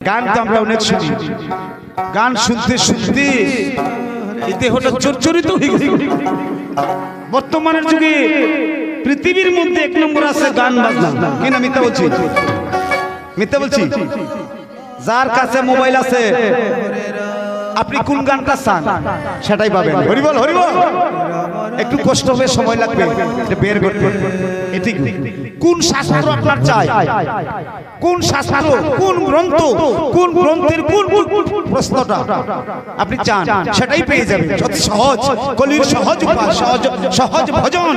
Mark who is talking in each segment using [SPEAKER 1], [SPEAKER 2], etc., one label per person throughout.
[SPEAKER 1] গান তো আমরা অনেক শুনি। গান শুনতে শুনতে এই দেহটা চরচরিত হয়ে গেছে বর্তমানের যুগে পৃথিবীর মধ্যে এক নম্বর আছে গান বাজনা। কিনা মিথ্যা বলছি? মিথ্যা বলছি, যার কাছে মোবাইল আছে আপনি কোন গানটা চান? সেটাই পাবেন। হরিবল হরিবল একটু কষ্ট হবে সময় লাগবে। এটা বের করতে এটি কোন শাস্ত্র আপনার চাই? কোন শাস্ত্র? কোন গ্রন্থ? কোন গ্রন্থের কোন প্রশ্নটা আপনি চান? সেটাই পেয়ে যাবেন। অতি সহজ। কলির সহজ উপায় সহজ সহজ ভজন।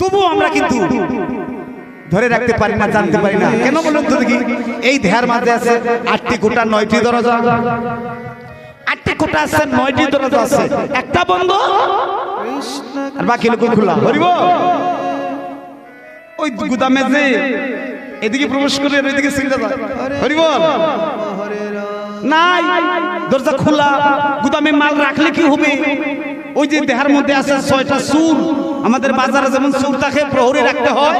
[SPEAKER 1] তবু আমরা কিন্তু ধরে রাখতে পারি না জানতে পারি না। কেন বলুন তো দেখি? এই দেহার মাঝে আছে আটটি গোটা নয়টি দরজা। আটটি কোটা আছে নয়টি দরজা আছে। একটা বন্ধ আর বাকি লোক খোলা। হরিব ওই গুদামে যে এদিকে প্রবেশ করে এদিকে যায় হরিব নাই দরজা খোলা। গুদামে মাল রাখলে কি হবে? ওই যে দেহার মধ্যে আছে ছয়টা সুর আমাদের বাজারে যেমন সুর থাকে প্রহরী রাখতে হয়।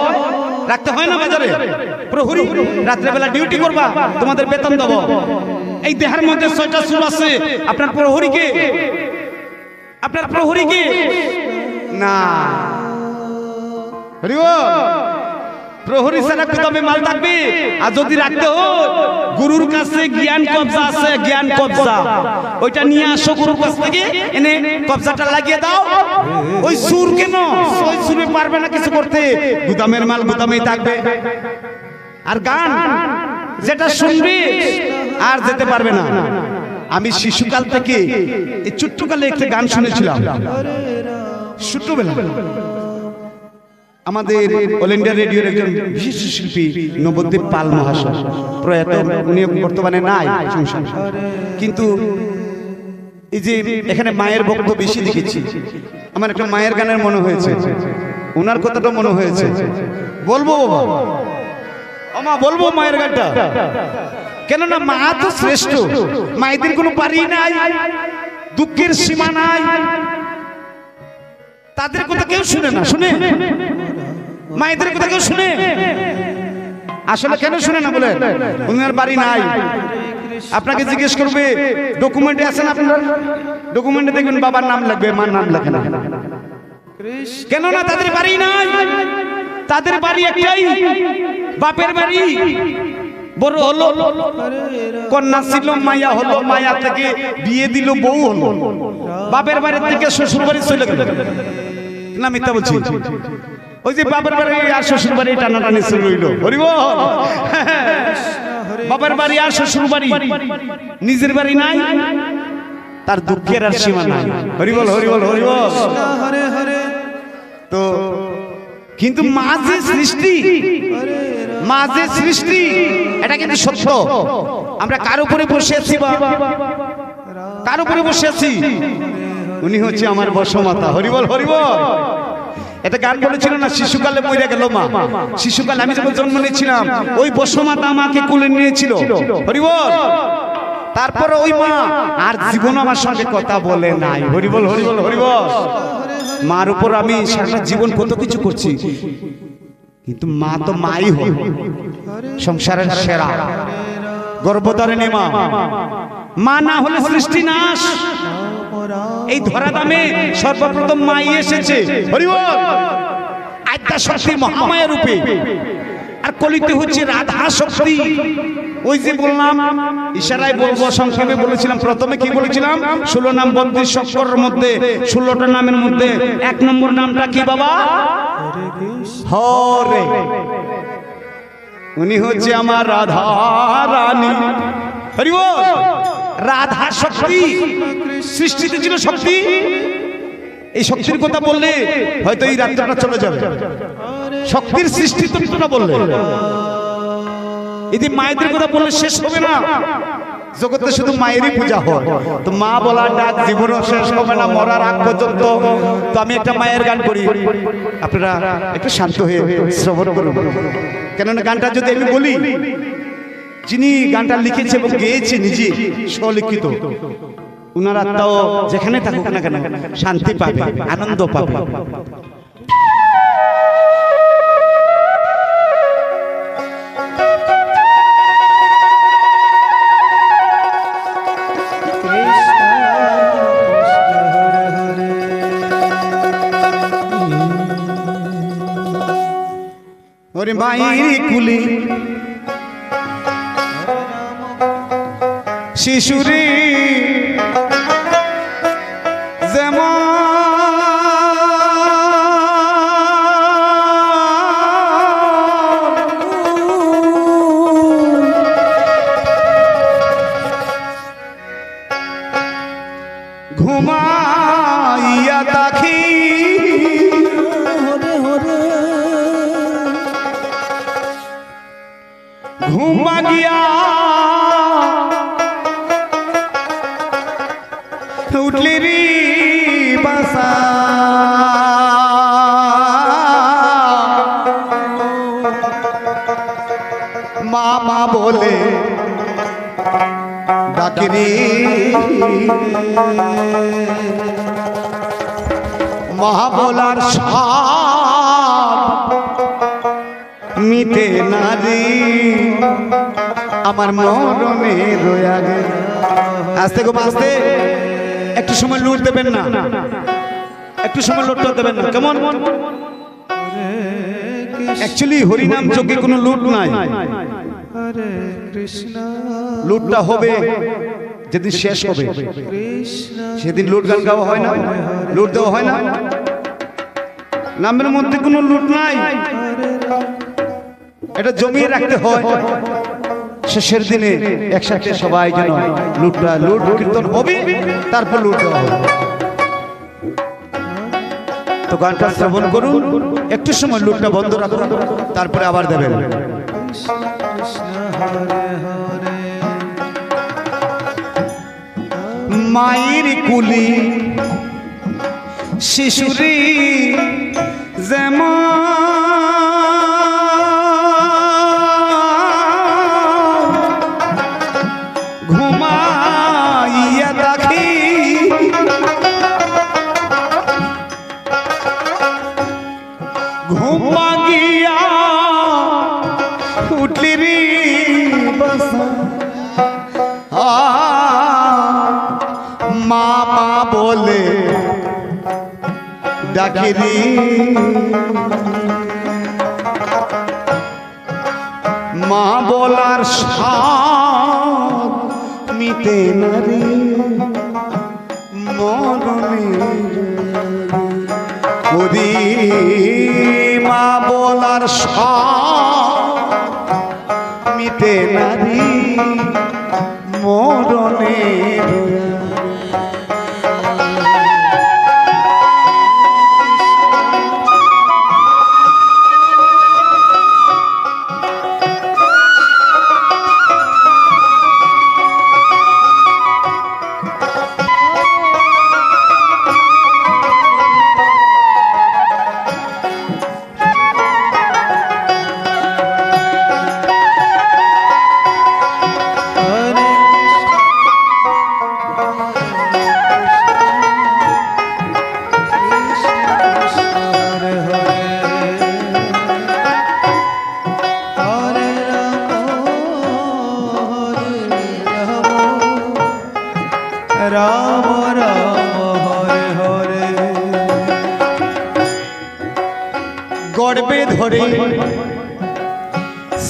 [SPEAKER 1] রাখতে হয় না বাজারে? প্রহরী, রাত্রেবেলা ডিউটি করবা, তোমাদের বেতন দেবো। এই দেহের মধ্যে ছয়টা সুর আছে, আপনার প্রহরীকে। আপনার প্রহরীকে। না। হরি বল। প্রহরী ছাড়া গুদামে মাল থাকবে। আর যদি রাখতে হয় গুরুর কাছে জ্ঞান কবজা আছে জ্ঞান কবজা। ওইটা নিয়ে আসো গুরুর কাছ থেকে এনে কবজাটা লাগিয়ে দাও। ওই সুর কেন? ওই সুরে পারবে না কিছু করতে। গুদামের মাল গুদামেই থাকবে। আর গান যেটা শুনবি আর যেতে পারবে না। আমি শিশুকাল থেকে এই ছোট্টকালে একটা গান শুনেছিলাম। ছোট্টবেলা। আমাদের অল ইন্ডিয়া রেডিওর একজন বিশিষ্ট শিল্পী নবদ্বীপ পাল মহাশয়। প্রয়াত উনি বর্তমানে নাই সংসারে। কিন্তু এই যে এখানে মায়ের বক্তব্য বেশি দেখেছি, আমার একটা মায়ের গানের মনে হয়েছে। ওনার কথাটা মনে হয়েছে। বলব আমা বলব মায়ের গানটা। কেননা মা তো শ্রেষ্ঠ। মায়েদের কোনো পারি নাই, দুঃখের সীমা নাই। তাদের কথা কেউ শুনে না, শুনে? মায়েদের কথা কেউ শুনে? আসলে কেন শুনে না বলে উনার বাড়ি নাই। আপনাকে জিজ্ঞেস করবে ডকুমেন্টে আছেন আপনার? ডকুমেন্টে দেখবেন বাবার নাম লাগবে, মার নাম লেখে না। কেন না তাদের বাড়ি নাই? তাদের বাড়ি একটাই, বাপের বাড়ি। বড় হলো, কন্যা ছিল, মায়া হলো, মায়া থেকে বিয়ে দিল, বউ হলো। বাপের বাড়ির থেকে শ্বশুর বাড়ি চলে গেল। না মিথ্যা বলছি। ওই যে বাপের বাড়ি আর শ্বশুর বাড়ি টানাটানি শুরু হইল। হরিব বাপের বাড়ি আর শ্বশুর বাড়ি। নিজের বাড়ি নাই, তার দুঃখের আর সীমা নাই। হরিবল হরিবল হরিবল তো কিন্তু মা যে সৃষ্টি, মা যে সৃষ্টি, এটা কিন্তু সত্য। আমরা কার উপরে বসে আছি বা কার উপরে বসে আছি? উনি হচ্ছে আমার বসমাতা। হরিবল হরিবল এটা গান বলেছিল না, শিশুকালে মরে গেল মা। শিশুকালে আমি যখন জন্ম নিয়েছিলাম, ওই বসমাতা আমাকে কুলে নিয়েছিল। হরিবল, তারপরে ওই মা আর জীবন আমার সঙ্গে কথা বলে নাই। হরিবল হরিবল হরিবল। মার উপর আমি সারা জীবন কত কিছু করছি। কিন্তু মা তো মাই হয় সংসারের সেরা। গর্ভধারিণী মা। মা না হলে সৃষ্টি নাশ। এই ধরা দামে সর্বপ্রথম মাই এসেছে। হরিবল! আদ্যা শক্তি মহামায়া রূপে। আর কলিতে হচ্ছে রাধা শক্তি। ওই যে বললাম, ইশারায় বলব, সংক্ষেপে বলেছিলাম, প্রথমে কি বলেছিলাম? ষোলো নাম বত্রিশ সক্করের মধ্যে, ষোলোটা নামের মধ্যে, এক নম্বর নামটা কি বাবা? হরে। উনি হচ্ছে আমার রাধা রানী। হরি বল। রাধা শক্তি। সৃষ্টিতে ছিল শক্তি। এই শক্তির কথা বললে হয়তো এই রাত্রিটা চলে যাবে। শক্তির সৃষ্টি তত্ত্বটা বললে। এই যে মায়েদের কথা বললে শেষ হবে না। জগতে শুধু মায়েরই পূজা হয়। তো মা বলার ডাক জীবনও শেষ হবে না, মরার আগ পর্যন্ত। তো আমি একটা মায়ের গান করি। আপনারা একটু শান্ত হয়ে শ্রবণ করুন। কেননা গানটা যদি আমি বলি যিনি গানটা লিখেছে এবং গেয়েছে নিজে, স্বলিখিত, উনার তাও যেখানে থাকুক না কেন শান্তি পাবে, আনন্দ পাবে। মায়ের কুলি শিশুরি উঠলি রে বাসা। মা মা বলে, ডাকিনি। মা বলার সাপ মিটে নারী আমার মরণে রয়া গে আস্তে গো, আস্তে। একটু সময় লুট দেবেন না। একটু সময় লুটটা দেবেন না। কেমন? অ্যাকচুয়ালি হরিনাম যোগে কোনো লুট নাই। লুটটা হবে যেদিন শেষ হবে। সেদিন লুট গান গাওয়া হয় না। লুট দেওয়া হয় না। নামের মধ্যে কোনো লুট নাই। এটা জমিয়ে রাখতে হয়। শেষের দিনে একসাথে সবাই যেন লুটটা লুট, কীর্তন হবে, তারপর লুট হবে। তো গানটা শ্রবণ করুন, একটু সময় লুটটা বন্ধ রাখুন, তারপরে আবার দেবেন। মায়ের কুলি শিশুরি যেমন ডাকিরি মা বলার সাদ মিটে নারী মরণে। ওরে মা বলার সাদ মিটে নারী মরণে।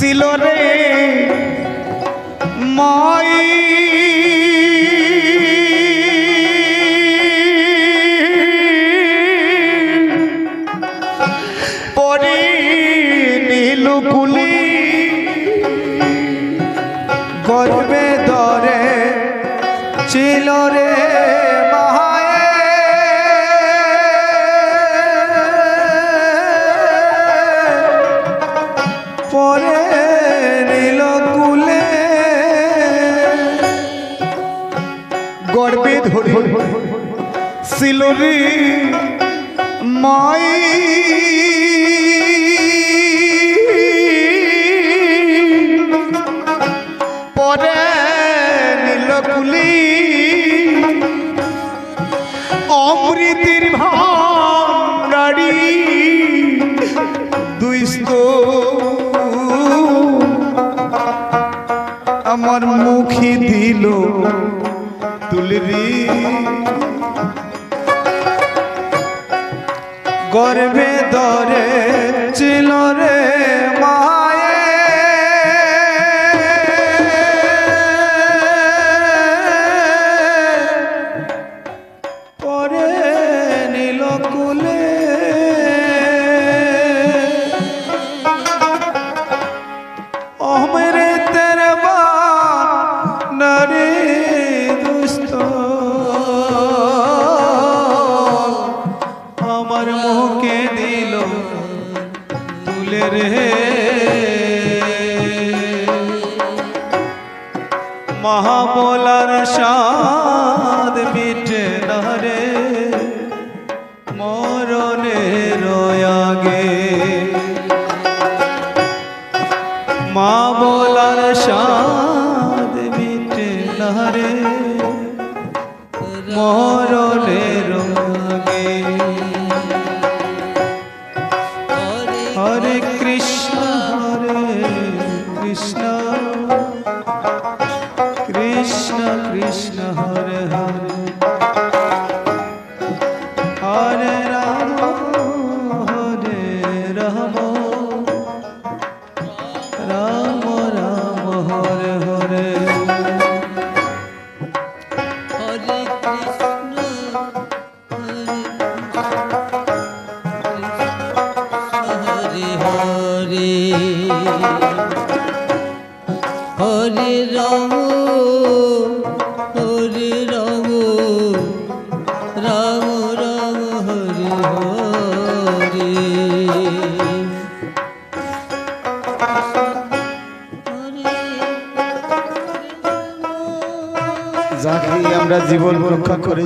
[SPEAKER 1] ছিল রে মাই
[SPEAKER 2] ছিল রে
[SPEAKER 1] মাই। পরে নীলকুলি অমৃতির ভাড়ি দুই আমার মুখে দিল তুলরি।
[SPEAKER 2] গর্বে দরে ছিল রে মায়ে মরণের হরে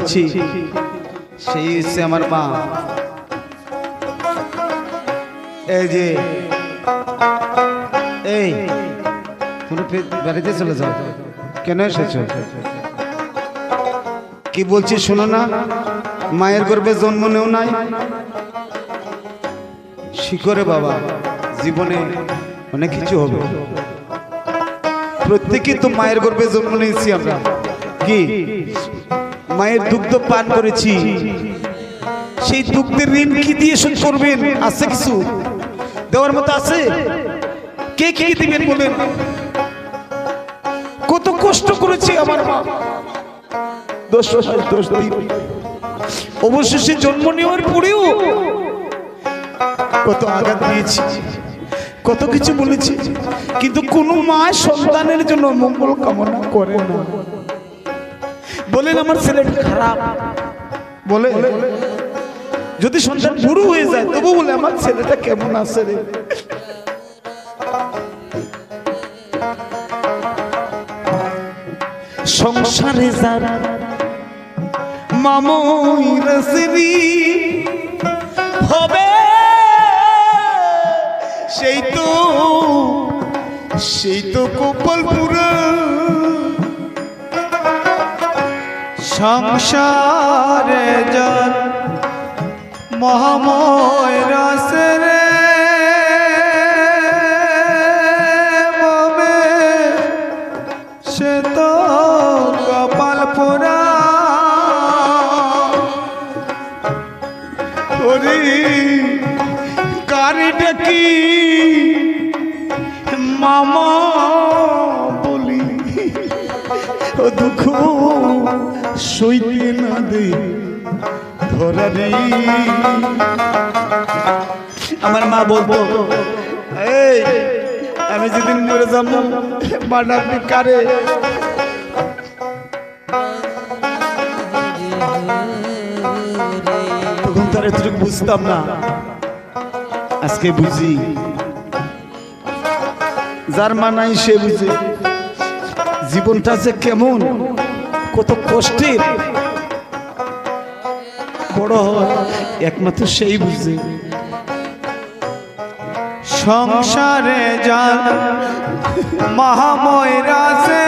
[SPEAKER 1] করেছি সেই হচ্ছে আমার মা। এই যে, এই তুমি বাড়িতে চলে যাও। কেন এসেছ? কি বলছি শোনো না, মায়ের গর্ভে জন্ম নেও নাই। শিখরে বাবা, জীবনে অনেক কিছু হবে। প্রত্যেকে তো মায়ের গর্ভে জন্ম নিয়েছি আমরা। কি? মায়ের দুগ্ধ পান করেছি। সেই দুগ্ধের ঋণ কি দিয়ে শোধ করবেন? আছে কিছু? দেওয়ার মতো আছে? কে কে দিবেন বলেন? কত কষ্ট করেছে আমার মা। দোষ দোষ জন্ম নেওয়ার পরেও কত আঘাত দিয়েছি কত কিছু বলেছি। কিন্তু কোনো মা সন্তানের জন্য মঙ্গল কামনা করে না। বলেন আমার ছেলেটা খারাপ। বলে যদি সন্তান বুড়ো হয়ে যায়, তবু বলে, আমার ছেলেটা কেমন আছে রে? সংসারে যারা রসবি হবে, সেই তো সেই তো গোপাল পুরা।
[SPEAKER 2] সংসারে যার মহাময় রসে রে মমে। সে তো কপাল পুরা।
[SPEAKER 1] কারে ডাকি মামা বলি, ও দুঃখ সইতে না দে ধরারে আমার মা বলব, এই, আমি যেদিন মরে যাব মা ডাকবি কারে? তখন তার এতটুকু বুঝতাম না। আজকে বুঝি। যার মা নাই সে বুঝে। জীবনটা যে কেমন কত কষ্টের। বড় হয় একমাত্র সেই বুঝে
[SPEAKER 2] সংসারে যান মহাময় রাসে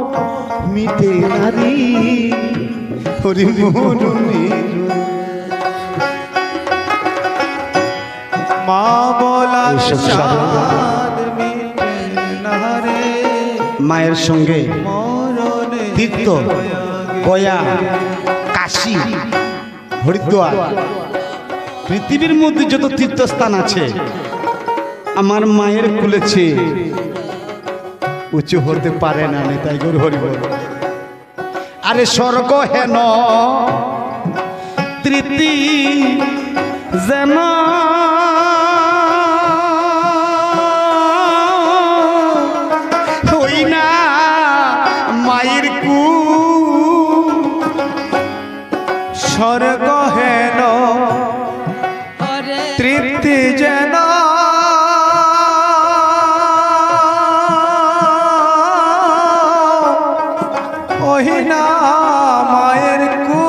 [SPEAKER 1] মিটে নারী হরি মরুণীর
[SPEAKER 2] মা রে
[SPEAKER 1] মায়ের সঙ্গে তীর্থ গয়া কাশী হরিদ্বার। পৃথিবীর মধ্যে যত তীর্থস্থান আছে আমার মায়ের কুলেছে। উঁচু হতে পারে না নেতাই গরু হরি বল। আরে স্বর্গ হেন তৃতীয় যেন
[SPEAKER 2] ওহিনা মায়ের কু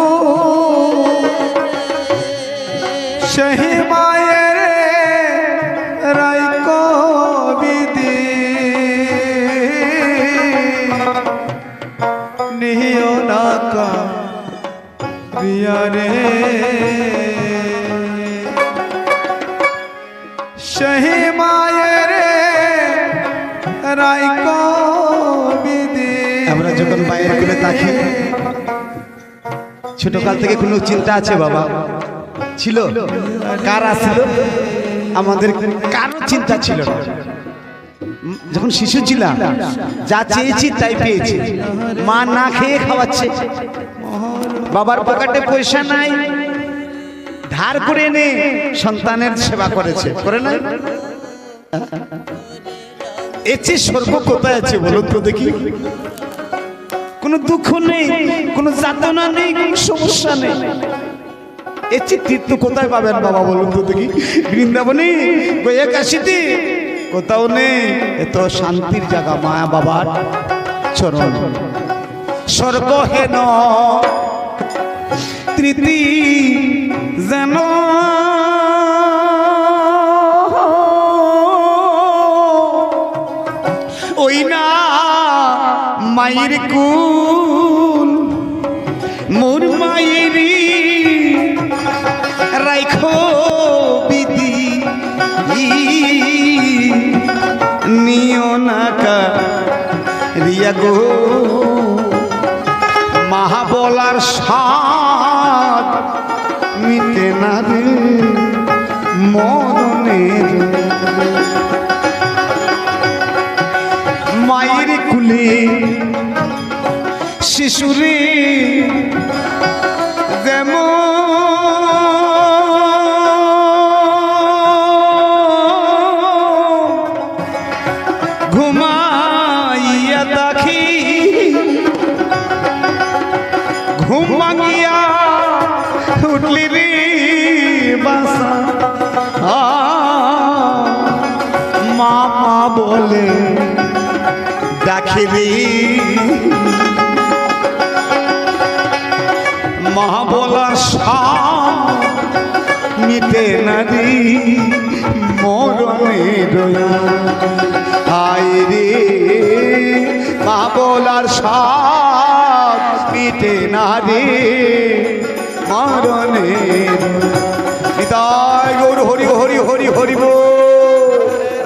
[SPEAKER 1] ছোটকাল থেকে কোনো চিন্তা আছে বাবা? ছিল? কার আসছিল আমাদের কারও চিন্তা ছিল না। যখন শিশু ছিলাম, যা চেয়েছি তাই পেয়েছি। মা না খেয়ে খাওয়াচ্ছে। বাবার পকেটে পয়সা নাই। ধার করে এনে সন্তানের সেবা করেছে। করে না এর চেয়ে স্বর্গ কোথায় আছে বলুন তো দেখি। কোনো দুঃখ নেই, কোনো যাতনা নেই, কোনো সমস্যা নেই। এর তীর্থ কোথায় পাবেন বাবা বলুন তো দেখি। বৃন্দাবনে গয়া কাশিতে কোথাও নেই। এত শান্তির জায়গা, মায়া বাবার চরণ। স্বর্গ হেন, তৃতি যেন ওই না মায়ের কুল গো। মাহা সাদ মিটে না রে মরণের। মায়ের কুলে শিশুরে যেমন মিটে নারী মরণের হায় রে মা বলার সাপ মিটে নারী মরণের পিতায় গৌর, হরি হরি হরি হরি।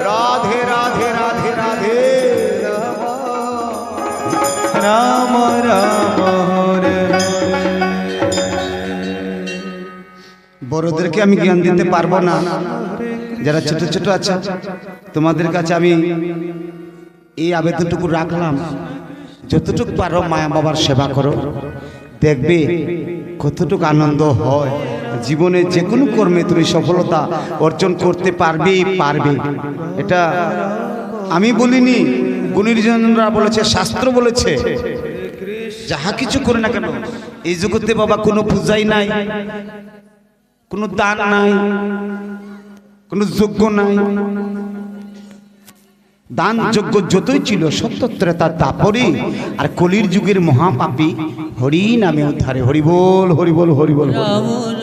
[SPEAKER 1] রাধে রাধে রাধে রাধে।
[SPEAKER 2] রাম রাম।
[SPEAKER 1] বড়দেরকে আমি জ্ঞান দিতে পারব না। যারা ছোট ছোট আছে, তোমাদের কাছে আমি এই আবেদনটুকু রাখলাম। যতটুকু পারো মায়া বাবার সেবা করো। দেখবে কতটুকু আনন্দ হয়। জীবনে যে কোনো কর্মে তুমি সফলতা অর্জন করতে পারবেই পারবে। এটা আমি বলিনি, গুণীজনরা বলেছে, শাস্ত্র বলেছে। যাহা কিছু করে না কেন, এই জগতে বাবা কোনো পূজাই নাই। কোনো দান নাই, কোনো যোগ্য নাই দান যোগ্য যতই ছিল, সত্যত্রে তার দাপরে আর কলির যুগের মহাপাপী হরি নামে উদ্ধারে হরিবোল হরিবোল হরিবোল হরিবোল।